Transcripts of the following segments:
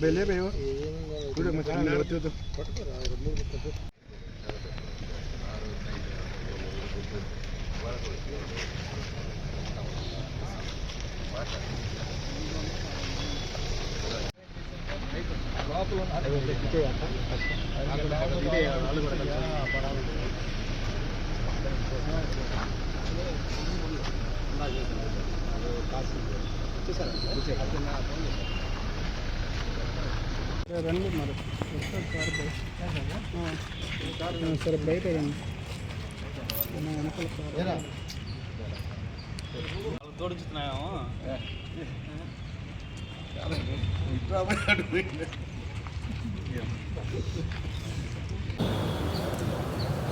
ಬೆಲೆ ಬೇವ ಬಿಡು ಮತ್ತೆ ಅಲ್ಲಿ ಓದ್ತಿದ್ದು. రండి మరి సరే బయట రండి నా వెనకాల కారు.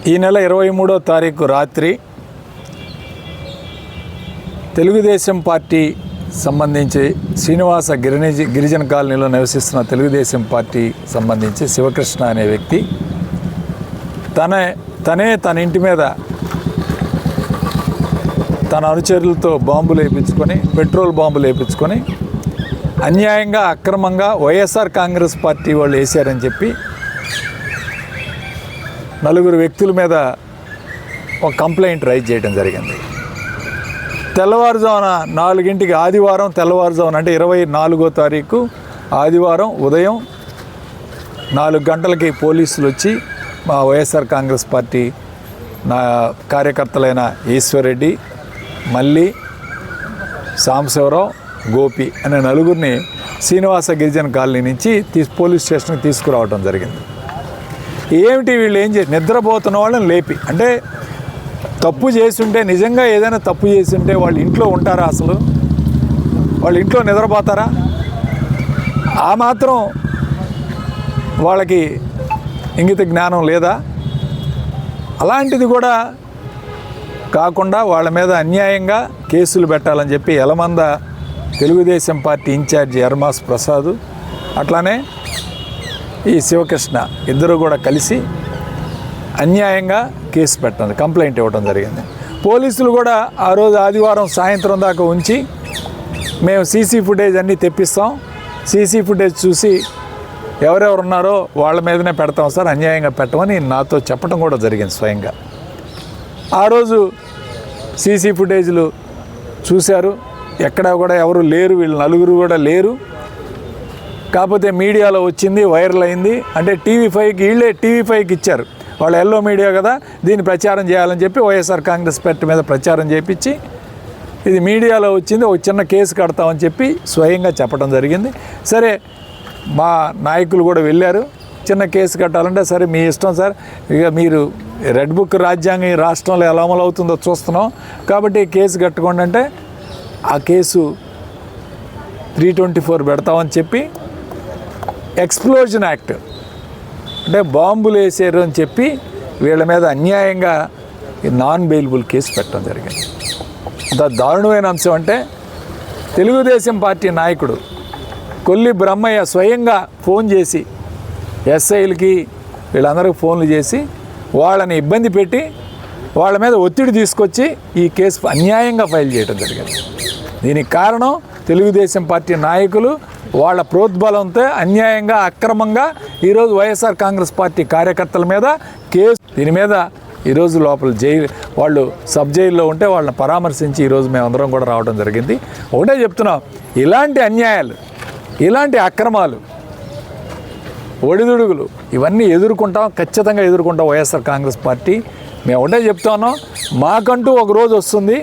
ఈ నెల ఇరవై మూడో తారీఖు రాత్రి తెలుగుదేశం పార్టీ సంబంధించి శ్రీనివాస గిరినిజ గిరిజన కాలనీలో నివసిస్తున్న తెలుగుదేశం పార్టీ సంబంధించి శివకృష్ణ అనే వ్యక్తి తనే తనే తన ఇంటి మీద తన అనుచరులతో బాంబులు వేయించుకొని పెట్రోల్ బాంబులు వేయించుకొని అన్యాయంగా అక్రమంగా వైఎస్ఆర్ కాంగ్రెస్ పార్టీ వాళ్ళు వేశారని చెప్పి నలుగురు వ్యక్తుల మీద ఒక కంప్లైంట్ రైజ్ చేయడం జరిగింది. తెల్లవారుజామున నాలుగింటికి ఆదివారం తెల్లవారుజామున అంటే ఇరవై నాలుగో తారీఖు ఆదివారం ఉదయం నాలుగు గంటలకి పోలీసులు వచ్చి మా వైఎస్ఆర్ కాంగ్రెస్ పార్టీ నా కార్యకర్తలైన ఈశ్వర్రెడ్డి మల్లి సాంబశివరావు గోపి అనే నలుగురిని శ్రీనివాస గిరిజన కాలనీ నుంచి తీ పోలీస్ స్టేషన్కి తీసుకురావడం జరిగింది. ఏమిటి వీళ్ళు ఏం చేసి నిద్రపోతున్న వాళ్ళని లేపి అంటే తప్పు చేస్తుంటే నిజంగా ఏదైనా తప్పు చేస్తుంటే వాళ్ళు ఇంట్లో ఉంటారా అసలు? వాళ్ళు ఇంట్లో నిద్రపోతారా? ఆ మాత్రం వాళ్ళకి ఇంగిత జ్ఞానం లేదా? అలాంటిది కూడా కాకుండా వాళ్ళ మీద అన్యాయంగా కేసులు పెట్టాలని చెప్పి ఎలమంద తెలుగుదేశం పార్టీ ఇన్ఛార్జి ఎర్మాస్ ప్రసాద్ అట్లానే ఈ శివకృష్ణ ఇద్దరు కూడా కలిసి అన్యాయంగా కేసు పెట్టడం కంప్లైంట్ ఇవ్వడం జరిగింది. పోలీసులు కూడా ఆ రోజు ఆదివారం సాయంత్రం దాకా ఉంచి మేము సీసీ ఫుటేజ్ అన్నీ తెప్పిస్తాం. సీసీ ఫుటేజ్ చూసి ఎవరెవరు ఉన్నారో వాళ్ళ మీదనే పెడతాం సార్ అన్యాయంగా పెట్టమని నాతో చెప్పడం కూడా జరిగింది స్వయంగా. ఆ రోజు సీసీ ఫుటేజ్లు చూశారు. ఎక్కడ కూడా ఎవరు లేరు వీళ్ళు నలుగురు కూడా లేరు. కాకపోతే మీడియాలో వచ్చింది వైరల్ అయింది. అంటే టీవీ ఫైవ్కి వీళ్ళే టీవీ ఫైవ్కి ఇచ్చారు. వాళ్ళు ఎల్లో మీడియా కదా దీన్ని ప్రచారం చేయాలని చెప్పి వైఎస్ఆర్ కాంగ్రెస్ పార్టీ మీద ప్రచారం చేపించి ఇది మీడియాలో వచ్చింది ఒక చిన్న కేసు కడతామని చెప్పి స్వయంగా చెప్పడం జరిగింది. సరే మా నాయకులు కూడా వెళ్ళారు. చిన్న కేసు కట్టాలంటే సరే మీ ఇష్టం సార్. ఇక మీరు రెడ్ బుక్ రాజ్యాంగం ఈ రాష్ట్రంలో ఎలా అమలు అవుతుందో చూస్తున్నాం. కాబట్టి కేసు కట్టుకోండి అంటే ఆ కేసు త్రీ ట్వంటీ ఫోర్ పెడతామని చెప్పి ఎక్స్ప్లోజన్ యాక్ట్ అంటే బాంబులు వేసారు అని చెప్పి వీళ్ళ మీద అన్యాయంగా నాన్ బెయిలబుల్ కేసు పెట్టడం జరిగింది. అంత దారుణమైన అంశం అంటే తెలుగుదేశం పార్టీ నాయకుడు కొల్లి బ్రహ్మయ్య స్వయంగా ఫోన్ చేసి ఎస్ఐలకి వీళ్ళందరికీ ఫోన్లు చేసి వాళ్ళని ఇబ్బంది పెట్టి వాళ్ళ మీద ఒత్తిడి తీసుకొచ్చి ఈ కేసు అన్యాయంగా ఫైల్ చేయడం జరిగింది. దీనికి కారణం తెలుగుదేశం పార్టీ నాయకులు వాళ్ళ ప్రోద్బలంతో అన్యాయంగా అక్రమంగా ఈరోజు వైఎస్ఆర్ కాంగ్రెస్ పార్టీ కార్యకర్తల మీద కేసు దీని మీద ఈరోజు లోపల జైలు వాళ్ళు సబ్ జైల్లో ఉంటే వాళ్ళని పరామర్శించి ఈరోజు మేమందరం కూడా రావడం జరిగింది. ఒకటే చెప్తున్నాం ఇలాంటి అన్యాయాలు ఇలాంటి అక్రమాలు ఒడిదుడుగులు ఇవన్నీ ఎదుర్కొంటాం ఖచ్చితంగా ఎదుర్కొంటాం వైఎస్ఆర్ కాంగ్రెస్ పార్టీ మేము ఒకటే చెప్తాను మాకంటూ ఒక రోజు వస్తుంది.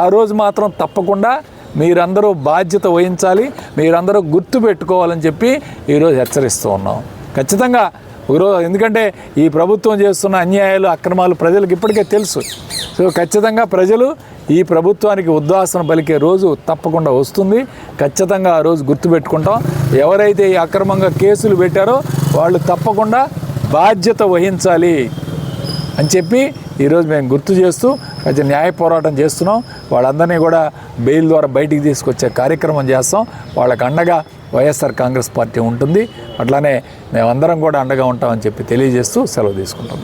ఆ రోజు మాత్రం తప్పకుండా మీరందరూ బాధ్యత వహించాలి మీరందరూ గుర్తు పెట్టుకోవాలని చెప్పి ఈరోజు హెచ్చరిస్తూ ఉన్నాం. ఖచ్చితంగా ఒకరోజు ఎందుకంటే ఈ ప్రభుత్వం చేస్తున్న అన్యాయాలు అక్రమాలు ప్రజలకు ఇప్పటికే తెలుసు. సో ఖచ్చితంగా ప్రజలు ఈ ప్రభుత్వానికి ఉద్వాసన పలికే రోజు తప్పకుండా వస్తుంది. ఖచ్చితంగా ఆ రోజు గుర్తుపెట్టుకుంటాం ఎవరైతే ఈ అక్రమంగా కేసులు పెట్టారో వాళ్ళు తప్పకుండా బాధ్యత వహించాలి. అని చెప్పి ఈరోజు మేము గుర్తు చేస్తూ కొంచెం న్యాయ పోరాటం చేస్తున్నాం. వాళ్ళందరినీ కూడా బెయిల్ ద్వారా బయటికి తీసుకొచ్చే కార్యక్రమం చేస్తాం. వాళ్ళకు అండగా వైఎస్ఆర్ కాంగ్రెస్ పార్టీ ఉంటుంది. అట్లానే మేమందరం కూడా అండగా ఉంటామని చెప్పి తెలియజేస్తూ సెలవు తీసుకుంటాం.